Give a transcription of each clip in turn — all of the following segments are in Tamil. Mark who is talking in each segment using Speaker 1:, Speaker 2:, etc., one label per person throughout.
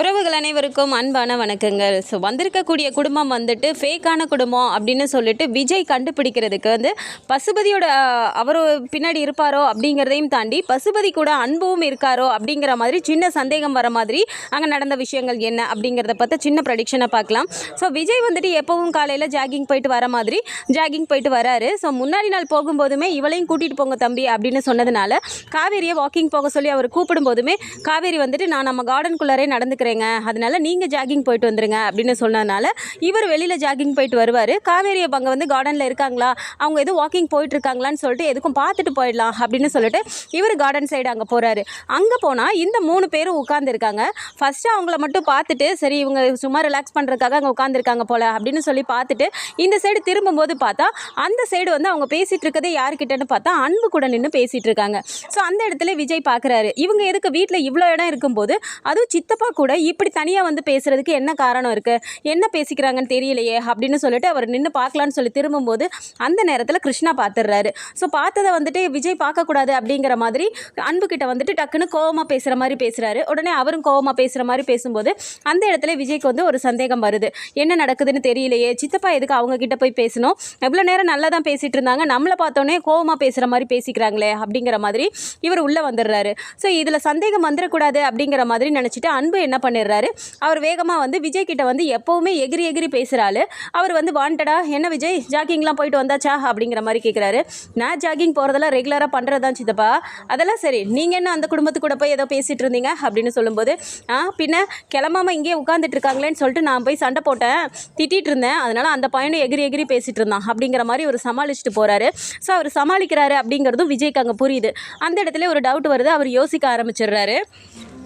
Speaker 1: உறவுகள் அனைவருக்கும் அன்பான வணக்கங்கள். ஸோ வந்திருக்கக்கூடிய குடும்பம் வந்துட்டு ஃபேக்கான குடும்பம் அப்படின்னு சொல்லிட்டு விஜய் கண்டுபிடிக்கிறதுக்கு வந்து பசுபதியோட அவர் பின்னாடி இருப்பாரோ அப்படிங்கிறதையும் தாண்டி பசுபதி கூட அன்பும் இருக்காரோ அப்படிங்கிற மாதிரி சின்ன சந்தேகம் வர மாதிரி அங்கே நடந்த விஷயங்கள் என்ன அப்படிங்கிறத பற்றி சின்ன ப்ரடிக்ஷனை பார்க்கலாம். ஸோ விஜய் வந்துட்டு எப்பவும் காலையில் ஜாகிங் போயிட்டு வர மாதிரி ஜாகிங் போயிட்டு வராரு. ஸோ முன்னாடி நாள் போகும்போதுமே இவளையும் கூட்டிகிட்டு போங்க தம்பி அப்படின்னு சொன்னதுனால காவேரியை வாக்கிங் போக சொல்லி அவர் கூப்பிடும்போதுமே காவேரி வந்துட்டு நான் நம்ம கார்டனுக்குள்ளாரே இருக்கிறேங்க அதனால நீங்கள் ஜாகிங் போயிட்டு வந்துருங்க அப்படின்னு சொன்னதுனால இவர் வெளியில் ஜாகிங் போயிட்டு வருவார். காவேரி அங்கே வந்து கார்டனில் இருக்காங்களா? அவங்க எதுவும் வாக்கிங் போயிட்டு இருக்காங்களான்னு சொல்லிட்டு எதுக்கும் பார்த்துட்டு போயிடலாம் அப்படின்னு சொல்லிட்டு இவர் கார்டன் சைடு அங்கே போகிறாரு அங்கே போனால் இந்த மூணு பேரும் உட்காந்துருக்காங்க ஃபஸ்ட்டு அவங்கள மட்டும் பார்த்துட்டு சரி இவங்க சும்மா ரிலாக்ஸ் பண்ணுறதுக்காக அங்கே உட்காந்துருக்காங்க போல் அப்படின்னு சொல்லி பார்த்துட்டு இந்த சைடு திரும்பும்போது பார்த்தா அந்த சைடு வந்து அவங்க பேசிகிட்டு இருக்கதே யாருக்கிட்டன்னு பார்த்தா அன்பு கூட நின்று பேசிகிட்டு இருக்காங்க. ஸோ அந்த இடத்துல விஜய் பார்க்குறாரு இவங்க எதுக்கு வீட்டில் இவ்வளோ இடம் இருக்கும்போது அதுவும் சித்தப்பா கூட இப்படி தனியாக வந்து பேசுகிறதுக்கு என்ன காரணம் இருக்குது என்ன பேசிக்கிறாங்கன்னு தெரியலையே அப்படின்னு சொல்லிட்டு அவர் நின்று பார்க்கலான்னு சொல்லி திரும்பும்போது அந்த நேரத்தில் கிருஷ்ணா பார்த்துடுறாரு ஸோ பார்த்ததை வந்துட்டு விஜய் பார்க்கக்கூடாது அப்படிங்கிற மாதிரி அன்புக்கிட்ட வந்துட்டு டக்குன்னு கோவமாக பேசுகிற மாதிரி பேசுகிறாரு உடனே அவரும் கோவமாக பேசுகிற மாதிரி பேசும்போது அந்த இடத்துல விஜய்க்கு வந்து ஒரு சந்தேகம் வருது. என்ன நடக்குதுன்னு தெரியலையே. சித்தப்பா எதுக்கு அவங்க கிட்ட போய் பேசணும்? எவ்வளோ நேரம் நல்லா தான் பேசிகிட்டு இருந்தாங்க. நம்மளை பார்த்தோன்னே கோவமாக பேசுகிற மாதிரி பேசிக்கிறாங்களே அப்படிங்கிற மாதிரி இவர் உள்ளே வந்துடுறாரு ஸோ இதில் சந்தேகம் வந்துடக்கூடாது அப்படிங்கிற மாதிரி நினச்சிட்டு அன்பு என்ன பண்ணிடுறாரு. அவர் வேகமாக வந்து விஜய் கிட்ட வந்து எப்போவுமே எகிரி எகிரி பேசுகிறாள் அவர் வந்து வாண்டடா என்ன விஜய்? ஜாகிங்லாம் போயிட்டு வந்தாச்சா? அப்படிங்கிற மாதிரி கேட்குறாரு நான் ஜாகிங் போகிறதெல்லாம் ரெகுலராக பண்ணுறது தான் சித்தப்பா. அதெல்லாம் சரி நீங்கள் என்ன அந்த குடும்பத்து கூட போய் ஏதோ பேசிகிட்டு இருந்தீங்க? அப்படின்னு சொல்லும்போது ஆ பின்ன கிளம்பாம இங்கேயே உட்காந்துட்டு இருக்காங்களேன்னு சொல்லிட்டு நான் போய் சண்டை போட்டேன். திட்டிகிட்டு இருந்தேன். அதனால் அந்த பையனும் எகிரி எகிரி பேசிகிட்டு இருந்தான். அப்படிங்கிற மாதிரி ஒரு சமாளிச்சுட்டு போகிறாரு ஸோ அவர் சமாளிக்கிறாரு அப்படிங்கிறதும் விஜய்க்கு அங்கே புரியுது. அந்த இடத்துல ஒரு டவுட் வருது. அவர் யோசிக்க ஆரம்பிச்சிடுறாரு.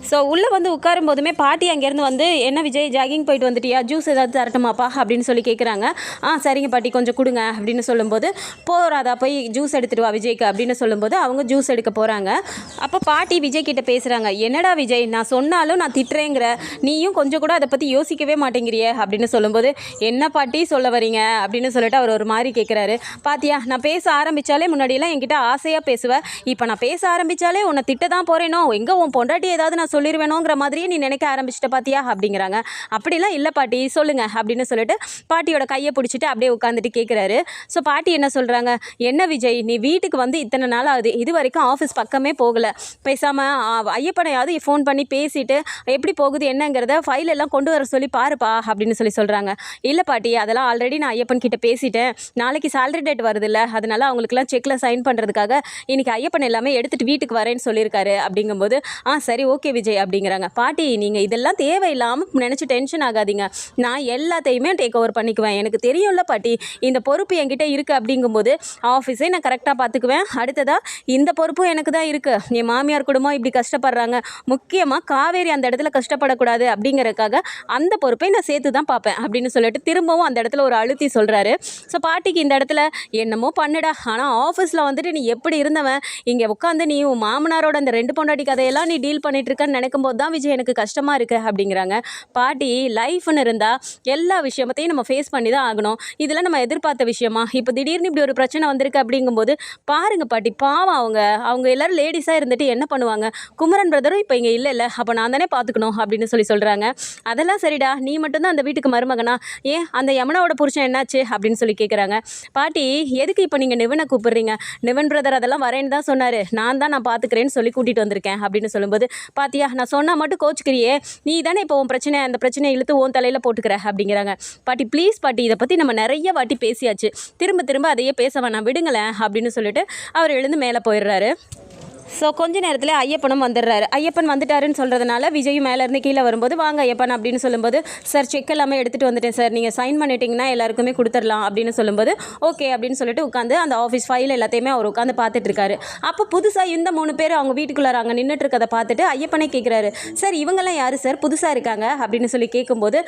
Speaker 1: ஸோ உள்ளே வந்து உட்காரும் போதுமே பாட்டி அங்கேருந்து வந்து என்ன விஜய் ஜாகிங் போயிட்டு வந்துட்டியா? ஜூஸ் ஏதாவது தரட்டுமாப்பா? அப்படின்னு சொல்லி கேட்குறாங்க ஆ சரிங்க பாட்டி கொஞ்சம் கொடுங்க அப்படின்னு சொல்லும்போது போகிறாதா போய் ஜூஸ் எடுத்துட்டு வா விஜய்க்கு அப்படின்னு சொல்லும்போது அவங்க ஜூஸ் எடுக்க போகிறாங்க அப்போ பாட்டி விஜய் கிட்டே பேசுகிறாங்க என்னடா விஜய் நான் சொன்னாலும் நான் திட்டுறேங்கிற. நீயும் கொஞ்சம் கூட அதை பற்றி யோசிக்கவே மாட்டேங்கிறியே அப்படின்னு சொல்லும்போது என்ன பாட்டி சொல்ல வரீங்க? அப்படின்னு சொல்லிட்டு அவர் ஒரு மாதிரி கேட்குறாரு பாத்தியா நான் பேச ஆரம்பித்தாலே முன்னாடியெல்லாம் என்கிட்ட ஆசையாக பேசுவேன் இப்போ நான் பேச ஆரம்பித்தாலே உன்னை திட்ட தான் போகிறேனோ எங்கே உன் பொண்டாட்டி ஏதாவது நான் சொல்லிடுவேனோங்கிற மாதிரியே நீ நினைக்க ஆரம்பிச்சிட்ட பாத்தியா? அப்படிங்கிறாங்க. அப்படிலாம் இல்லை பாட்டி சொல்லுங்க அப்படின்னு சொல்லிட்டு பாட்டியோட கையை பிடிச்சிட்டு அப்படியே உட்காந்துட்டு கேட்குறாரு ஸோ பாட்டி என்ன சொல்கிறாங்க என்ன விஜய் நீ வீட்டுக்கு வந்து இத்தனை நாள் ஆகுது. இது வரைக்கும் ஆஃபீஸ் பக்கமே போகலை. பேசாமல் ஐயப்பனையாவது ஃபோன் பண்ணி பேசிட்டு எப்படி போகுது என்னங்கிறத ஃபைல் எல்லாம் கொண்டு வர சொல்லி பாருப்பா அப்படின்னு சொல்லி சொல்கிறாங்க இல்லை பாட்டி அதெல்லாம் ஆல்ரெடி நான் ஐயப்பன் கிட்ட பேசிட்டேன். நாளைக்கு சேலரி டேட் வருதுல்ல. அதனால அவங்களுக்குலாம் செக்கில் சைன் பண்ணுறதுக்காக இன்னைக்கு ஐயப்பன் எல்லாமே எடுத்துகிட்டு வீட்டுக்கு வரேன்னு சொல்லியிருக்காரு. அப்படிங்கும்போது ஆ சரி ஓகே விஜய் அப்படிங்கிறாங்க. பாட்டி நீங்கள் இதெல்லாம் தேவையில்லாமல் நினச்சி டென்ஷன் ஆகாதீங்க. நான் எல்லாத்தையுமே டேக் ஓவர் பண்ணிக்குவேன். எனக்கு தெரியும்ல பாட்டி இந்த பொறுப்பு என்கிட்ட இருக்குது அப்படிங்கும்போது ஆஃபீஸே நான் கரெக்டாக பார்த்துக்குவேன் அடுத்ததாக இந்த பொறுப்பும் எனக்கு தான் இருக்குது என் மாமியார் குடும்பம் இப்படி கஷ்டப்படுறாங்க. முக்கியமாக காவேரி அந்த இடத்துல கஷ்டப்படக்கூடாது அப்படிங்கிறதுக்காக அந்த பொறுப்பை நான் சேர்த்து தான் பார்ப்பேன் அப்படின்னு சொல்லிட்டு திரும்பவும் அந்த இடத்துல ஒரு அழுத்தி சொல்கிறாரு ஸோ பாட்டிக்கு இந்த இடத்துல என்னமோ பண்ணுடா. ஆனால் ஆஃபீஸில் வந்துட்டு நீ எப்படி இருந்தவன்? இங்கே உட்காந்து நீ உன் மாமனாரோட அந்த ரெண்டு பொண்டாட்டி கதையெல்லாம் நீ டீல் பண்ணிட்டு இருக்கன்னு நினைக்கும் போது தான் விஜய் எனக்கு கஷ்டமாக இருக்குது அப்படிங்கிறாங்க. பாட்டி லைஃப்னு இருந்தால் எல்லா விஷயத்தையும் நம்ம ஃபேஸ் பண்ணி தான் ஆகணும். இதெல்லாம் நம்ம எதிர்பார்த்த விஷயமா? இப்போ திடீர்னு இப்படி ஒரு பிரச்சனை வந்திருக்கு அப்படிங்கும்போது பாருங்க பாட்டி பாவம் அவங்க. அவங்க எல்லாரும் லேடிஸாக இருந்துட்டு என்ன பண்ணுவாங்க? குமரன் பிரதரும் இப்போ இங்கே இல்லை இல்லை. அப்போ நான் தானே பார்த்துக்கணும் அப்படின்னு சொல்லி சொல்கிறாங்க அதெல்லாம் சரிடா. நீ மட்டும்தான் அந்த வீட்டுக்கு மருமகனா? ஏன் அந்த யமுனாவோட புருஷன் என்னாச்சு? அப்படின்னு சொல்லி கேட்குறாங்க பாட்டி எதுக்கு இப்போ நீங்கள் நிவனை கூப்பிடுறீங்க? நிவன் பிரதர் அதெல்லாம் வரேன்னு தான் சொன்னார். நான் தான் நான் பார்த்துக்கிறேன்னு சொல்லி கூட்டிகிட்டு வந்திருக்கேன் அப்படின்னு சொல்லும்போது பார்த்தியா நான் சொன்னால் மட்டும் கோச்சுக்கிறியே. நீ தானே இப்போ உன் பிரச்சனை அந்த பிரச்சனையை இழுத்து உன் தலையில் போட்டுக்கிற அப்படிங்கிறாங்க. பாட்டி ப்ளீஸ் பாட்டி இதை பற்றி நம்ம நிறைய வாட்டி பேசியாச்சு. திரும்ப திரும்ப அதையே பேச வேணாம் விடுங்களேன் அப்படின்னு சொல்லிட்டு அவர் எழுந்து மேலே போயிடுறாரு. ஸோ கொஞ்ச நேரத்தில் ஐயப்பனும் வந்துடுறாரு. ஐயப்பன் வந்துட்டாருன்னு சொல்கிறதுனால விஜயும் மேலேருந்து கீழே வரும்போது வாங்க ஐயப்பன் அப்படின்னு சொல்லும்போது சார் செக் எல்லாமே எடுத்துகிட்டு வந்துட்டேன் சார். நீங்கள் சைன் பண்ணிட்டீங்கன்னா எல்லாருக்குமே கொடுத்துடலாம் அப்படின்னு சொல்லும்போது ஓகே அப்படின்னு சொல்லிட்டு உட்காந்து அந்த ஆஃபீஸ் ஃபைல் எல்லாத்தையுமே அவர் உட்காந்து பார்த்துட்டு இருக்காரு. அப்போ புதுசாக இந்த மூணு பேர் அவங்க வீட்டுக்குள்ளார அங்கே நின்றுட்டு இருக்கதை பார்த்துட்டு ஐயப்பனே கேட்குறாரு சார் இவங்கெல்லாம் யார் சார்? புதுசாக இருக்காங்க? அப்படின்னு சொல்லி கேட்கும்போது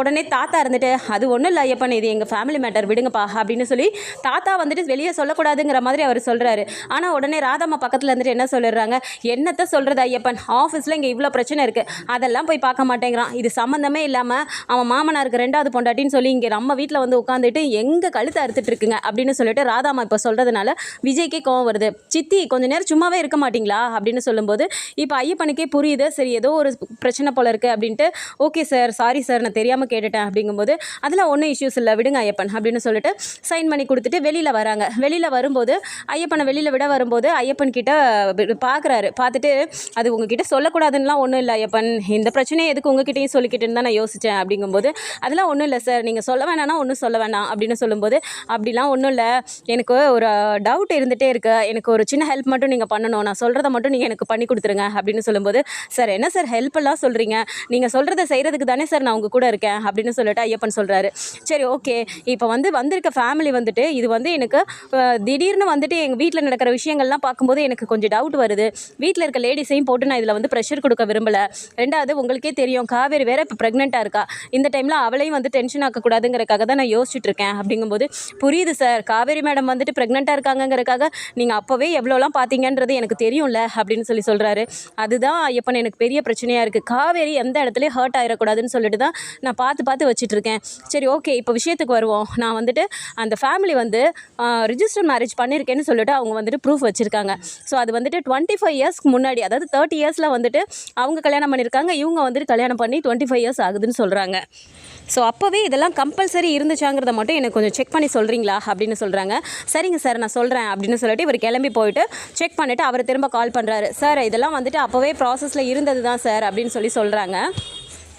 Speaker 1: உடனே தாத்தா இருந்துட்டு அது ஒன்றும் இல்லை ஐயப்பன் இது எங்கள் ஃபேமிலி மேட்டர் விடுங்கப்பா அப்படின்னு சொல்லி தாத்தா வந்துட்டு வெளியே சொல்லக்கூடாதுங்கிற மாதிரி அவர் சொல்கிறாரு ஆனால் உடனே ராதாம்மா பக்கத்தில் இருந்துட்டு என்ன தான் சொல்லிடுறாங்க. என்னத்த சொல்கிறது ஐயப்பன்? ஆஃபீஸில் இங்கே இவ்வளோ பிரச்சனை இருக்குது அதெல்லாம் போய் பார்க்க மாட்டேங்கிறான். இது சம்மந்தமே இல்லாமல் அவன் மாமனாருக்கு ரெண்டாவது பொண்டாட்டின்னு சொல்லி இங்கே நம்ம வீட்டில் வந்து உட்காந்துட்டு எங்கள் கழுத்தை அறுத்துட்டு இருக்குங்க அப்படின்னு சொல்லிட்டு ராதாமா இப்போ சொல்கிறதுனால விஜய்க்கே கோவம் வருது. சித்தி கொஞ்ச நேரம் சும்மாவே இருக்க மாட்டிங்களா? அப்படின்னு சொல்லும்போது இப்போ ஐயப்பனுக்கே புரியுது. சரி ஏதோ ஒரு பிரச்சனை போல இருக்குது அப்படின்ட்டு ஓகே சார் சாரி சார் நான் தெரியாமல் கேட்டுட்டேன். அப்படிங்கும்போது அதெல்லாம் ஒன்றும் இஷ்யூஸ் இல்லை விடுங்க ஐயப்பன். அப்படின்னு சொல்லிட்டு சைன் பண்ணி கொடுத்துட்டு வெளியில் வராங்க. வெளியில் வரும்போது ஐயப்பனை வெளியில் விட வரும்போது ஐயப்பன் கிட்ட பார்க்குறாரு பார்த்துட்டு அது உங்ககிட்ட சொல்லக்கூடாதுன்னுலாம் ஒன்றும் இல்லை ஐயப்பன். இந்த பிரச்சனையை எதுக்கு உங்ககிட்டயும் சொல்லிக்கிட்டுன்னு தான் நான் யோசித்தேன் அப்படிங்கும்போது அதெல்லாம் ஒன்றும் இல்லை சார். நீங்கள் சொல்ல வேணாம்னா ஒன்றும் சொல்ல வேணாம். அப்படின்னு சொல்லும்போது அப்படிலாம் ஒன்றும் இல்லை. எனக்கு ஒரு டவுட் இருந்துகிட்டே இருக்கு. எனக்கு ஒரு சின்ன ஹெல்ப் மட்டும் நீங்கள் பண்ணணும். நான் சொல்கிறத மட்டும் நீங்கள் எனக்கு பண்ணி கொடுத்துருங்க. அப்படின்னு சொல்லும்போது சார் என்ன சார் ஹெல்ப் எல்லாம் சொல்கிறீங்க நீங்கள் சொல்கிறத செய்கிறதுக்கு தானே சார் நான் உங்கள் கூட இருக்கேன். அப்படின்னு சொல்லிட்டு ஐயப்பன் சொல்கிறாரு சரி ஓகே. இப்போ வந்து வந்திருக்க ஃபேமிலி வந்துட்டு இது வந்து எனக்கு திடீர்னு வந்துட்டு எங்கள் வீட்டில் நடக்கிற விஷயங்கள்லாம் பார்க்கும்போது எனக்கு கொஞ்சம் டவுட் வருது. வீட்டில் இருக்க லேடிஸையும் போட்டு நான் இதில் வந்து ப்ரெஷர் கொடுக்க விரும்பலை. ரெண்டாவது உங்களுக்கே தெரியும் காவேரி வேற இப்போ ப்ரெக்னெண்ட்டாக இருக்கா. இந்த டைமில் அவளையும் வந்து டென்ஷன் ஆக்கக்கூடாதுங்கிறக்காக தான் நான் யோசிச்சுட்டு இருக்கேன். அப்படிங்கும்போது புரியுது சார் காவேரி மேடம் வந்துட்டு ப்ரெக்னெண்ட்டாக இருக்காங்கங்கிறக்காக நீங்கள் அப்போவே எவ்வளோலாம் பார்த்தீங்கன்றது எனக்கு தெரியும்ல அப்படின்னு சொல்லி சொல்கிறாரு அதுதான் ஐயப்பன் எனக்கு பெரிய பிரச்சனையாக இருக்குது காவேரி எந்த இடத்துலையும் ஹர்ட் ஆகிடக்கூடாதுன்னு சொல்லிட்டு தான் நான் பார்த்து பார்த்து வச்சுட்ருக்கேன் சரி ஓகே இப்போ விஷயத்துக்கு வருவோம். நான் வந்துட்டு அந்த ஃபேமிலி வந்து ரிஜிஸ்டர் மேரேஜ் பண்ணியிருக்கேன்னு சொல்லிட்டு அவங்க வந்துட்டு ப்ரூஃப் வச்சுருக்காங்க. ஸோ அது வந்துட்டு டுவெண்ட்டி ஃபைவ் இயர்ஸ்க்கு முன்னாடி அதாவது தேர்ட்டி இயர்ஸில் வந்துட்டு அவங்க கல்யாணம் பண்ணியிருக்காங்க இவங்க வந்துட்டு கல்யாணம் பண்ணி டுவெண்ட்டி ஃபைவ் இயர்ஸ் ஆகுதுன்னு சொல்கிறாங்க ஸோ அப்போவே இதெல்லாம் கம்பல்சரி இருந்துச்சாங்கிறத மட்டும் எனக்கு கொஞ்சம் செக் பண்ணி சொல்கிறீங்களா அப்படின்னு சொல்கிறாங்க சரிங்க சார் நான் சொல்கிறேன் அப்படின்னு சொல்லிட்டு இவர் கிளம்பி போயிட்டு செக் பண்ணிவிட்டு அவர் திரும்ப கால் பண்ணுறாரு சார் இதெல்லாம் வந்துட்டு அப்போவே ப்ராசஸில் இருந்தது தான் சார் அப்படின்னு சொல்லி சொல்கிறாங்க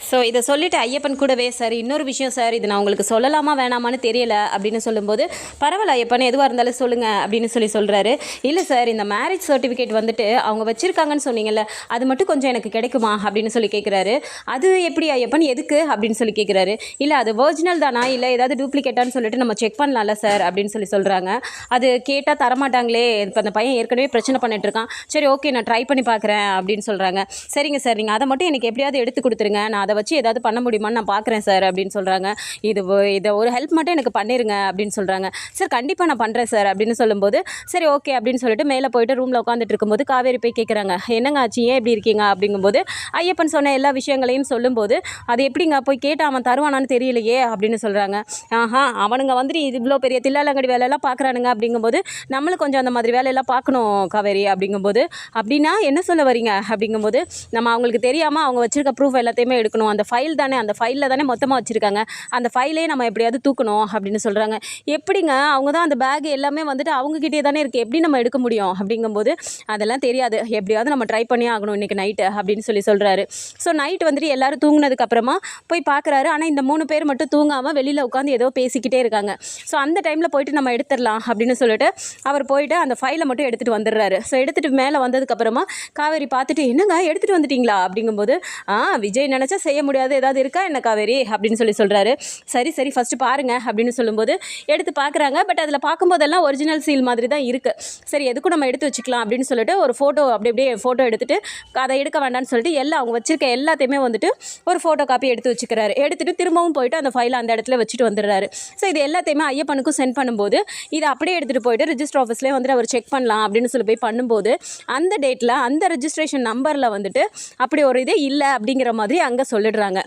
Speaker 1: ஸோ இதை சொல்லிட்டு ஐயப்பன் கூடவே சார் இன்னொரு விஷயம் சார். இது நான் உங்களுக்கு சொல்லலாமா வேணாமான்னு தெரியல அப்படின்னு சொல்லும்போது பரவாயில்ல ஐயப்பன் எதுவாக இருந்தாலும் சொல்லுங்கள் அப்படின்னு சொல்லி சொல்கிறாரு இல்லை சார். இந்த மேரேஜ் சர்டிஃபிகேட் வந்துட்டு அவங்க வச்சுருக்காங்கன்னு சொன்னீங்கல்ல அது மட்டும் கொஞ்சம் எனக்கு கிடைக்குமா? அப்படின்னு சொல்லி கேட்குறாரு அது எப்படி ஐயப்பன்? எதுக்கு? அப்படின்னு சொல்லி கேட்குறாரு இல்லை அது ஒரிஜினல் தானா? இல்லை ஏதாவது டூப்ளிகேட்டான்னு சொல்லிட்டு நம்ம செக் பண்ணலாம்ல சார் அப்படின்னு சொல்லி சொல்கிறாங்க அது கேட்டால் தரமாட்டாங்களே. இப்போ அந்த பையன் ஏற்கனவே பிரச்சனை பண்ணிட்டு இருக்கான். சரி ஓகே நான் ட்ரை பண்ணி பார்க்குறேன் அப்படின்னு சொல்கிறாங்க சரிங்க சார். நீங்கள் அதை மட்டும் எனக்கு எப்படியாவது எடுத்து கொடுத்துருங்க. நான் அதை வச்சு ஏதாவது பண்ண முடியுமான்னு நான் பார்க்குறேன் சார் அப்படின்னு சொல்கிறாங்க இது இதை ஒரு ஹெல்ப் மட்டும் எனக்கு பண்ணிடுங்க அப்படின்னு சொல்கிறாங்க சார் கண்டிப்பாக நான் பண்ணுறேன் சார் அப்படின்னு சொல்லும்போது சரி ஓகே அப்படின்னு சொல்லிட்டு மேலே போயிட்டு ரூமில் உட்காந்துட்டு இருக்கும்போது காவேரி போய் கேட்குறாங்க என்னங்க ஆச்சு ஏன் இப்படி இருக்கீங்க? அப்படிங்கும்போது ஐயப்பன் சொன்ன எல்லா விஷயங்களையும் சொல்லும்போது அது எப்படிங்க போய் கேட்டு அவன் தருவானான்னு தெரியலையே அப்படின்னு சொல்கிறாங்க ஆஹா அவனுங்க வந்துட்டு இவ்வளோ பெரிய தில்லாலங்கடி வேலையெல்லாம் பார்க்குறானுங்க அப்படிங்கும்போது நம்மளும் கொஞ்சம் அந்த மாதிரி வேலையெல்லாம் பார்க்கணும் காவேரி அப்படிங்கும்போது. அப்படின்னா என்ன சொல்ல வரீங்க? அப்படிங்கும்போது நம்ம அவங்களுக்கு தெரியாமல் அவங்க வச்சுருக்க ப்ரூஃப் எல்லாத்தையுமே எடுக்கணும். அந்த ஃபைல் தானே அந்த ஃபைலில் தானே மொத்தமாக வச்சுருக்காங்க. அந்த ஃபைலே நம்ம எப்படியாவது தூக்கணும் அப்படின்னு சொல்கிறாங்க எப்படிங்க அவங்க தான் அந்த பேக் எல்லாமே வந்துட்டு அவங்கக்கிட்டே தானே இருக்குது எப்படி நம்ம எடுக்க முடியும்? அப்படிங்கும்போது அதெல்லாம் தெரியாது. எப்படியாவது நம்ம ட்ரை பண்ணி ஆகணும் இன்றைக்கி நைட்டு அப்படின்னு சொல்லி சொல்கிறாரு ஸோ நைட் வந்துட்டு எல்லாரும் தூங்கினதுக்கப்புறமா போய் பார்க்குறாரு ஆனால் இந்த மூணு பேர் மட்டும் தூங்காமல் வெளியில் உட்காந்து ஏதோ பேசிக்கிட்டே இருக்காங்க. ஸோ அந்த டைமில் போயிட்டு நம்ம எடுத்துடலாம் அப்படின்னு சொல்லிட்டு அவர் போயிட்டு அந்த ஃபைலை மட்டும் எடுத்துகிட்டு வந்துடுறாரு. ஸோ எடுத்துகிட்டு மேலே வந்ததுக்கப்புறமா காவேரி பார்த்துட்டு என்னங்க? எடுத்துகிட்டு வந்துட்டீங்களா? அப்படிங்கும்போது ஆ விஜய் நினச்சா செய்ய முடியாது. ஏதாவது இருக்கா? என்ன காவேரி? அப்படின்னு சொல்லி சொல்கிறாரு சரி சரி ஃபஸ்ட்டு பாருங்க அப்படின்னு சொல்லும்போது எடுத்து பார்க்குறாங்க பட் அதில் பார்க்கும்போதெல்லாம் ஒரிஜினல் சீல் மாதிரி தான் இருக்குது சரி எதுக்கும் நம்ம எடுத்து வச்சுக்கலாம் அப்படின்னு சொல்லிட்டு ஒரு ஃபோட்டோ அப்படி அப்படியே ஃபோட்டோ எடுத்துட்டு அதை எடுக்க வேண்டாம்னு சொல்லிட்டு எல்லாம் அவங்க வச்சுருக்க எல்லாத்தையுமே வந்துட்டு ஒரு ஃபோட்டோ காப்பி எடுத்து வச்சுக்கிறாரு. எடுத்துகிட்டு திரும்பவும் போயிட்டு அந்த ஃபைலை அந்த இடத்துல வச்சுட்டு வந்துடுறாரு. ஸோ இது எல்லாத்தையுமே ஐயப்பனுக்கும் சென்ட் பண்ணும்போது இதை அப்படியே எடுத்துகிட்டு போயிட்டு ரிஜிஸ்டர் ஆஃபீஸ்லேயே வந்துட்டு அவர் செக் பண்ணலாம் அப்படின்னு சொல்லி போய் பண்ணும்போது அந்த டேட்டில் அந்த ரெஜிஸ்ட்ரேஷன் நம்பரில் வந்துட்டு அப்படி ஒரு இது இல்லை அப்படிங்கிற மாதிரி அங்கே விடுறாங்க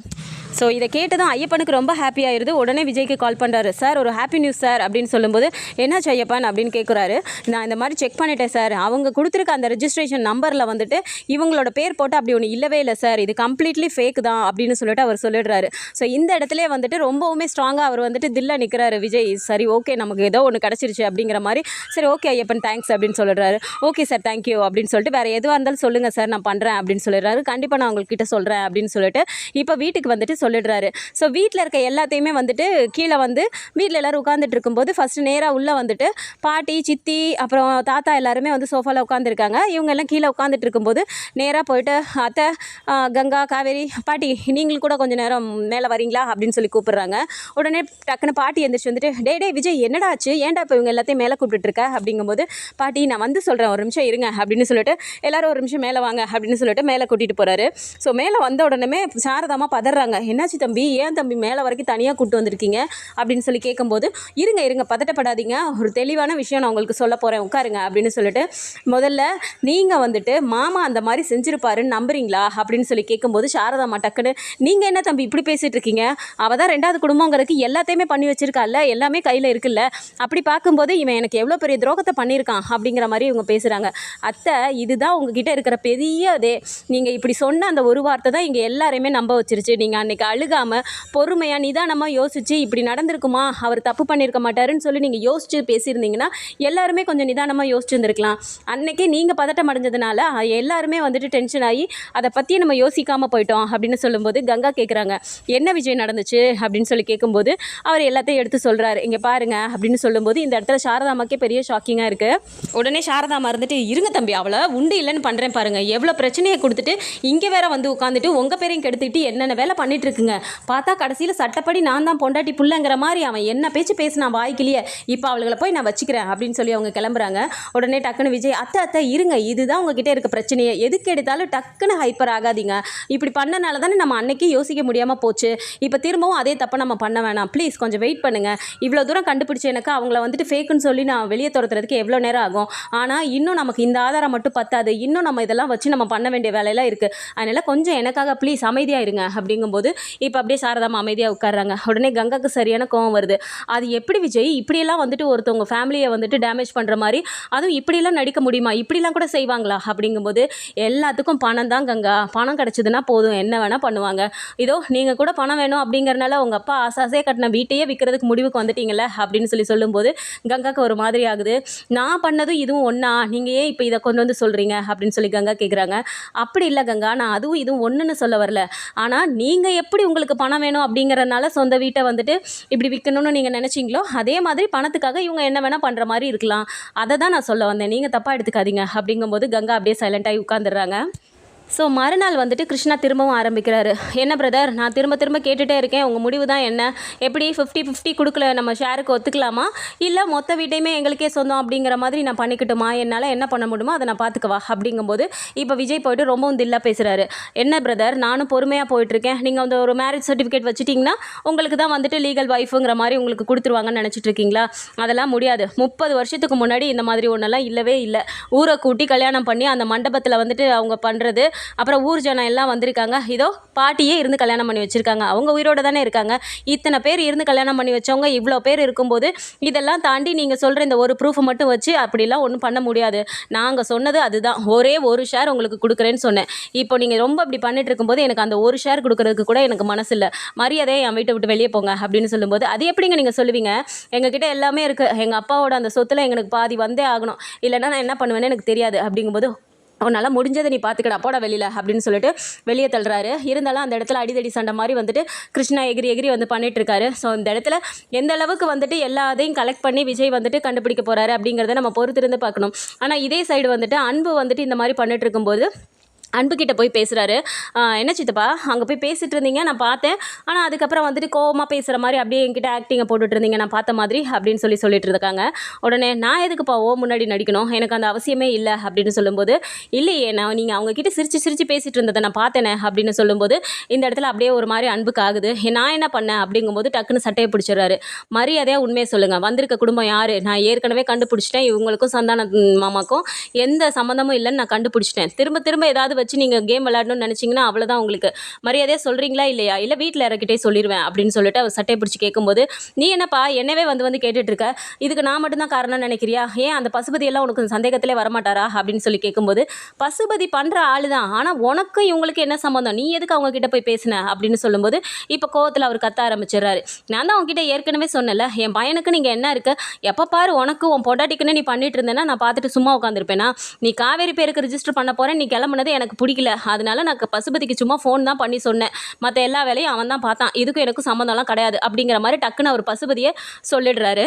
Speaker 1: ஸோ இதை கேட்டதும் ஐயப்பனுக்கு ரொம்ப ஹாப்பி ஆயிருது. உடனே விஜய்க்கு கால் பண்ணுறாரு சார் ஒரு ஹாப்பி நியூஸ் சார் அப்படின்னு சொல்லும்போது என்னாச்சு ஐயப்பன்? அப்படின்னு கேட்குறாரு நான் இந்த மாதிரி செக் பண்ணிட்டேன் சார். அவங்க கொடுத்துருக்க அந்த ரெஜிஸ்ட்ரேஷன் நம்பரில் வந்துட்டு இவங்களோட பேர் போட்டு அப்படி ஒன்று இல்லவே இல்லை சார். இது கம்ப்ளீட்லி ஃபேக் தான் அப்படின்னு சொல்லிட்டு அவர் சொல்லிடுறாரு. ஸோ இந்த இடத்துல வந்துட்டு ரொம்பவுமே ஸ்ட்ராங்காக அவர் வந்துட்டு தில்ல நிற்கிறாரு விஜய். சரி ஓகே நமக்கு ஏதோ ஒன்று கிடச்சிருச்சு அப்படிங்கிற மாதிரி சரி ஓகே ஐயப்பன் தேங்க்ஸ் அப்படின்னு சொல்லிடுறாரு. ஓகே சார் தேங்க்யூ அப்படின்னு சொல்லிட்டு வேறு எதுவாக இருந்தாலும் சொல்லுங்கள் சார் நான் பண்ணுறேன் அப்படின்னு சொல்லிடுறாரு. கண்டிப்பாக நான் உங்கள்கிட்ட சொல்கிறேன் அப்படின்னு சொல்லிட்டு இப்போ வீட்டுக்கு வந்துட்டு சொல்லிடுறாரு. ஸோ வீட்டில் இருக்க எல்லாத்தையுமே வந்துட்டு கீழே வந்து வீட்டில் எல்லோரும் உட்காந்துட்டு இருக்கும்போது ஃபஸ்ட்டு நேராக உள்ளே வந்துட்டு பாட்டி சித்தி அப்புறம் தாத்தா எல்லாருமே வந்து சோஃபாவில் உட்காந்துருக்காங்க இவங்க எல்லாம் கீழே உட்காந்துட்டு இருக்கும்போது நேராக போயிட்டு அத்தை கங்கா காவேரி பாட்டி நீங்களும் கூட கொஞ்சம் நேரம் மேலே வரீங்களா? அப்படின்னு சொல்லி கூப்பிட்றாங்க. உடனே டக்குன்னு பாட்டி எந்திரிச்சு வந்துட்டு டே டே விஜய் என்னடா ஆச்சு? ஏன்டா இப்போ இவங்க எல்லாத்தையும் மேலே கூப்பிட்டுருக்க அப்படிங்கும்போது பாட்டி நான் வந்து சொல்கிறேன் ஒரு நிமிஷம் இருங்க அப்படின்னு சொல்லிட்டு எல்லாரும் ஒரு நிமிஷம் மேலே வாங்க அப்படின்னு சொல்லிட்டு மேலே கூட்டிகிட்டு போகிறாரு ஸோ மேலே வந்த உடனே சாரதாமா பதறாங்க. என்னாச்சு தம்பி? ஏன் தம்பி மேலே வரைக்கும் தனியாக கூட்டு வந்திருக்கீங்க? அப்படின்னு சொல்லி கேட்கும்போது இருங்க இருங்க பதட்டப்படாதீங்க. ஒரு தெளிவான விஷயம் நான் உங்களுக்கு சொல்ல போகிறேன் உட்காருங்க அப்படின்னு சொல்லிட்டு முதல்ல நீங்கள் வந்துட்டு மாமா அந்த மாதிரி செஞ்சுருப்பாருன்னு நம்புறீங்களா? அப்படின்னு சொல்லி கேட்கும்போது சாரதாம்மா டக்குன்னு நீங்கள் என்ன தம்பி இப்படி பேசிகிட்டு இருக்கீங்க? அவள் தான் ரெண்டாவது குடும்பங்கிறதுக்கு எல்லாத்தையுமே பண்ணி வச்சிருக்கால்ல எல்லாமே கையில் இருக்குல்ல. அப்படி பார்க்கும்போது இவன் எனக்கு எவ்வளோ பெரிய துரோகத்தை பண்ணியிருக்கான் அப்படிங்கிற மாதிரி இவங்க பேசுகிறாங்க அத்தை இதுதான் உங்ககிட்ட இருக்கிற பெரிய அதே நீங்கள் இப்படி சொன்ன அந்த ஒரு வார்த்தை தான் இங்கே எல்லாரையுமே நம்ப வச்சிருச்சு. நீங்கள் அன்றைக்கி அன்னைக்கு அழுகாமல் பொறுமையாக நிதானமாக யோசித்து இப்படி நடந்திருக்குமா? அவர் தப்பு பண்ணியிருக்க மாட்டாருன்னு சொல்லி நீங்கள் யோசித்து பேசியிருந்தீங்கன்னா எல்லாருமே கொஞ்சம் நிதானமாக யோசிச்சுருந்துருக்கலாம் அன்றைக்கே நீங்கள் பதட்டம் அடைஞ்சதுனால எல்லாருமே வந்துட்டு டென்ஷன் ஆகி அதை பற்றி நம்ம யோசிக்காமல் போயிட்டோம் அப்படின்னு சொல்லும்போது கங்கா கேட்குறாங்க என்ன விஜய் நடந்துச்சு? அப்படின்னு சொல்லி கேட்கும்போது அவர் எல்லாத்தையும் எடுத்து சொல்கிறாரு இங்கே பாருங்க அப்படின்னு சொல்லும்போது இந்த இடத்துல சாரதாமாக்கே பெரிய ஷாக்கிங்காக இருக்குது உடனே சாரதாமா இருந்துட்டு இருங்க தம்பி அவளை உண்டு இல்லைன்னு பண்ணுறேன் பாருங்க. எவ்வளோ பிரச்சனையை கொடுத்துட்டு இங்கே வேற வந்து உட்காந்துட்டு உங்கள் பேரையும் கெடுத்துக்கிட்டு என்னென்ன வேலை பண்ணிட்டு இருக்குங்க. பார்த்தா கடைசியில் சட்டப்படி நான் தான் பொண்டாட்டி புள்ளங்கிற மாதிரி அவன் என்ன பேச்சு பேசினான் வாய்க்கிலேயே இப்போ அவளுகளை போய் நான் வச்சுக்கிறேன் அப்படின்னு சொல்லி அவங்க கிளம்புறாங்க. உடனே டக்குன்னு விஜய் அத்தை அத்தை இருங்க இதுதான் உங்ககிட்ட இருக்க பிரச்சனையே. எதுக்கு எடுத்தாலும் டக்குன்னு ஹைப்பர் ஆகாதீங்க. இப்படி பண்ணனால தானே நம்ம அன்னைக்கு யோசிக்க முடியாமல் போச்சு. இப்போ திரும்பவும் அதே தப்பை நம்ம பண்ண வேணாம். ப்ளீஸ் கொஞ்சம் வெயிட் பண்ணுங்கள் இவ்வளோ தூரம் கண்டுபிடிச்ச எனக்கு அவங்கள வந்துட்டு ஃபேக்குன்னு சொல்லி நான் வெளியே துரத்துறதுக்கு எவ்வளோ நேரம் ஆகும்? ஆனால் இன்னும் நமக்கு இந்த ஆதாரம் மட்டும் பத்தாது. இன்னும் நம்ம இதெல்லாம் வச்சு நம்ம பண்ண வேண்டிய வேலையெல்லாம் இருக்குது அதனால் கொஞ்சம் எனக்காக ப்ளீஸ் அமைதியாக இருங்க அப்படிங்கும்போது இப்போ அப்படியே சாரதாமா அமைதியாக உட்கார்றாங்க. உடனே கங்காக்கு சரியான கோவம் வருது. அது எப்படி விஜய்? இப்படியெல்லாம் வந்துட்டு ஒருத்தவங்க ஃபேமிலியை வந்துட்டு டேமேஜ் பண்ணுற மாதிரி அதுவும் இப்படியெல்லாம் நடிக்க முடியுமா? இப்படிலாம் கூட செய்வாங்களா? அப்படிங்கும்போது எல்லாத்துக்கும் பணம் தான் கங்கா. பணம் கிடச்சிதுன்னா போதும். என்ன வேணால் பண்ணுவாங்க. இதோ நீங்கள் கூட பணம் வேணும் அப்படிங்கிறனால உங்கள் அப்பா ஆசாசே கட்டின வீட்டையே விற்கிறதுக்கு முடிவுக்கு வந்துட்டீங்களே அப்படின்னு சொல்லி சொல்லும்போது கங்காக்கு ஒரு மாதிரி ஆகுது. நான் பண்ணதும் இதுவும் ஒன்றா நீங்கள் ஏன் இப்போ இதை கொண்டு வந்து சொல்கிறீங்க அப்படின்னு சொல்லி கங்கா கேட்குறாங்க அப்படி இல்லை கங்கா. நான் அதுவும் இதுவும் ஒன்றுன்னு சொல்ல வரல. ஆனால் நீங்கள் எப்படி உங்களுக்கு பணம் வேணும் அப்படிங்கிறதுனால சொந்த வீட்டை வந்துட்டு இப்படி விற்கணும்னு நீங்கள் நினச்சிங்களோ அதே மாதிரி பணத்துக்காக இவங்க என்ன வேணால் பண்ணுற மாதிரி இருக்கலாம். அதை தான் நான் சொல்ல வந்தேன். நீங்கள் தப்பாக எடுத்துக்காதீங்க. அப்படிங்கும்போது கங்கா அப்படியே சைலண்ட்டாகி உட்காந்துடுறாங்க ஸோ மறுநாள் வந்துட்டு கிருஷ்ணா திரும்பவும் ஆரம்பிக்கிறாரு. என்ன பிரதர் நான் திரும்ப திரும்ப கேட்டுகிட்டே இருக்கேன். உங்கள் முடிவு தான் என்ன? எப்படி ஃபிஃப்டி ஃபிஃப்டி கொடுக்கல? நம்ம ஷேருக்கு ஒத்துக்கலாமா? இல்லை மொத்த வீட்டையுமே எங்களுக்கே சொந்தம் அப்படிங்கிற மாதிரி நான் பண்ணிக்கட்டுமா? என்னால் என்ன பண்ண முடியுமோ அதை நான் பார்த்துக்கவா அப்படிங்கும்போது இப்போ விஜய் போயிட்டு ரொம்பவும் தில்லாக பேசுகிறாரு என்ன பிரதர் நானும் பொறுமையாக போயிட்டுருக்கேன். நீங்கள் வந்து ஒரு மேரேஜ் சர்டிஃபிகேட் வச்சுட்டிங்கன்னா உங்களுக்கு தான் வந்துட்டு லீகல் ஒய்ஃபுங்கிற மாதிரி உங்களுக்கு கொடுத்துருவாங்கன்னு நினச்சிட்டு இருக்கீங்களா? அதெல்லாம் முடியாது. முப்பது வருஷத்துக்கு முன்னாடி இந்த மாதிரி ஒன்றெல்லாம் இல்லவே இல்லை. ஊரை கூட்டி கல்யாணம் பண்ணி அந்த மண்டபத்தில் வந்துட்டு அவங்க பண்ணுறது அப்புறம் ஊர் ஜனம் எல்லாம் வந்திருக்காங்க. இதோ பாட்டியே இருந்து கல்யாணம் பண்ணி வச்சுருக்காங்க. அவங்க உயிரோட தானே இருக்காங்க. இத்தனை பேர் இருந்து கல்யாணம் பண்ணி வச்சவங்க இவ்வளோ பேர் இருக்கும்போது இதெல்லாம் தாண்டி நீங்கள் சொல்கிற இந்த ஒரு ப்ரூஃப் மட்டும் வச்சு அப்படிலாம் ஒன்றும் பண்ண முடியாது. நாங்கள் சொன்னது அதுதான். ஒரே ஒரு ஷேர் உங்களுக்கு கொடுக்குறேன்னு சொன்னேன். இப்போ நீங்கள் ரொம்ப இப்படி பண்ணிட்டு இருக்கும்போது எனக்கு அந்த ஒரு ஷேர் கொடுக்குறதுக்கு கூட எனக்கு மனசு இல்லை. மரியாதையை என் வீட்டை விட்டு வெளியே போங்க அப்படின்னு சொல்லும்போது அது எப்படிங்க நீங்கள் சொல்லுவீங்க? எங்ககிட்ட எல்லாமே இருக்குது எங்கள் அப்பாவோட அந்த சொத்தில் எங்களுக்கு பாதி வந்தே ஆகணும். இல்லைன்னா நான் என்ன பண்ணுவேன்னு எனக்கு தெரியாது. அப்படிங்கும்போது உன்னால் முடிஞ்சதை நீ பார்த்துக்கடா போடா வெளியில் அப்படின்னு சொல்லிட்டு வெளியே தள்ளுறாரு. இருந்தாலும் அந்த இடத்துல அடிதடி சண்டை மாதிரி வந்துட்டு கிருஷ்ணா எகிரி எகிரி வந்து பண்ணிகிட்ருக்காரு ஸோ இந்த இடத்துல எந்த அளவுக்கு வந்துட்டு எல்லாத்தையும் கலெக்ட் பண்ணி விஜய் வந்துட்டு கண்டுபிடிக்க போறாரு அப்படிங்கிறத நம்ம பொறுத்திருந்து பார்க்கணும். ஆனால் இதே சைடு வந்துட்டு அன்பு வந்துட்டு இந்த மாதிரி பண்ணிட்டு இருக்கும்போது அன்புக்கிட்ட போய் பேசுகிறாரு என்ன சித்தப்பா? அங்கே போய் பேசிட்டு இருந்தீங்க நான் பார்த்தேன். ஆனால் அதுக்கப்புறம் வந்துட்டு கோவமாக பேசுகிற மாதிரி அப்படியே என்கிட்ட ஆக்டிங்கை போட்டுட்டு இருந்தீங்க நான் பார்த்த மாதிரி அப்படின்னு சொல்லி சொல்லிட்டு இருக்காங்க உடனே நான் எதுக்குப்பா ஓ முன்னாடி நடிக்கணும்? எனக்கு அந்த அவசியமே இல்லை அப்படின்னு சொல்லும்போது இல்லையே நான் நீங்கள் அவங்கக்கிட்ட சிரித்து சிரித்து பேசிட்டு இருந்ததை நான் பார்த்தேனே அப்படின்னு சொல்லும்போது இந்த இடத்துல அப்படியே ஒரு மாதிரி அன்புக்கு ஆகுது. நான் என்ன பண்ணேன் அப்படிங்கும்போது டக்குன்னு சட்டையை பிடிச்சிடுறாரு. மரியாதையாக உண்மையை சொல்லுங்கள் வந்திருக்க குடும்பம் யார்? நான் ஏற்கனவே கண்டுபிடிச்சிட்டேன். இவங்களுக்கும் சந்தான மாமாக்கும் எந்த சம்மந்தமும் இல்லைன்னு நான் கண்டுபிடிச்சிட்டேன். திரும்ப திரும்ப ஏதாவது வச்சு நீங்கள் கேம் விளையாடணும்னு நினச்சிங்கன்னா அவ்வளோதான் உங்களுக்கு. மரியாதையாக சொல்கிறீங்களா இல்லையா? இல்லை வீட்டில் இறக்கிட்டே சொல்லிடுவேன் அப்படின்னு சொல்லிட்டு அவர் சட்டையை பிடிச்சி கேட்கும்போது நீ என்னப்பா என்னவே வந்து வந்து கேட்டுட்டு இருக்க? இதுக்கு நான் மட்டும்தான் காரணம் நினைக்கிறியா? ஏன் அந்த பசுபதி எல்லாம் உனக்கு சந்தேகத்திலே வரமாட்டாரா? அப்படின்னு சொல்லி கேட்கும்போது பசுபதி பண்ணுற ஆளு தான் ஆனால் உனக்கும் இவங்களுக்கு என்ன சம்மந்தம் நீ எதுக்கு அவங்க கிட்ட போய் பேசின? அப்படின்னு சொல்லும்போது இப்போ கோவத்தில் அவர் கத்த ஆரம்பிச்சிடுறாரு. நான் தான் உங்ககிட்ட ஏற்கனவே சொன்னேன்ல என் பையனுக்கு நீங்கள் என்ன இருக்க? எப்போ பாரு உனக்கு உன் பொட்டாட்டிக்குன்னு நீ பண்ணிட்டு இருந்தேன்னா நான் பார்த்துட்டு சும்மா உட்காந்துருப்பேனா நீ காவேரி பேருக்கு ரிஜிஸ்டர் பண்ண போகிறேன் நீ கிளம்புனது எனக்கு பிடிக்கல. அதனால நான் பசுபதிக்கு சும்மா ஃபோன் தான் பண்ணி சொன்னேன். மற்ற எல்லா வேலையும் அவன் தான் பார்த்தான். இதுக்கும் எனக்கும் சம்மந்தம்லாம் கிடையாது. அப்படிங்கிற மாதிரி டக்குன்னு அவர் பசுபதியை சொல்லிடுறாரு.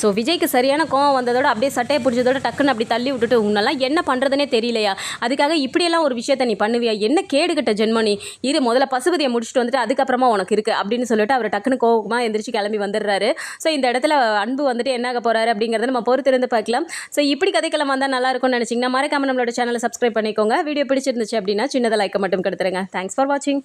Speaker 1: ஸோ விஜய்க்கு சரியான கோவம் வந்ததோட அப்படியே சட்டையை பிடிச்சதோட டக்குன்னு அப்படி தள்ளி விட்டுட்டு உன்னெல்லாம் என்ன பண்ணுறதுனே தெரியலையா? அதுக்காக இப்படியெல்லாம் ஒரு விஷயத்த நீ பண்ணுவியா? என்ன கேடுகிட்ட ஜென்மனி இரு முதல்ல பசுபதியை முடிச்சுட்டு வந்துட்டு அதுக்கப்புறமா உனக்கு இருக்குது அப்படின்னு சொல்லிட்டு அவர் டக்குன்னு கோபமாக எந்திரிச்சு கிளம்பி வந்துடுறாரு. ஸோ இந்த இடத்துல அன்பு வந்துட்டு என்னாக போகிறாரு அப்படிங்கிறத நம்ம பொறுத்திருந்து பார்க்கலாம். ஸோ இப்படி கதைக்களம் வந்தால் நல்லா இருக்கும்னு நினச்சிங்கன்னா மறக்காம நம்மளோட சேனலை சப்ஸ்கிரைப் பண்ணிக்கோங்க. வீடியோ பிடிச்சிருந்துச்சு அப்படின்னா சின்னதாக லைக்கை மட்டும் கொடுத்துருங்க. தேங்க்ஸ் ஃபார் வாட்சிங்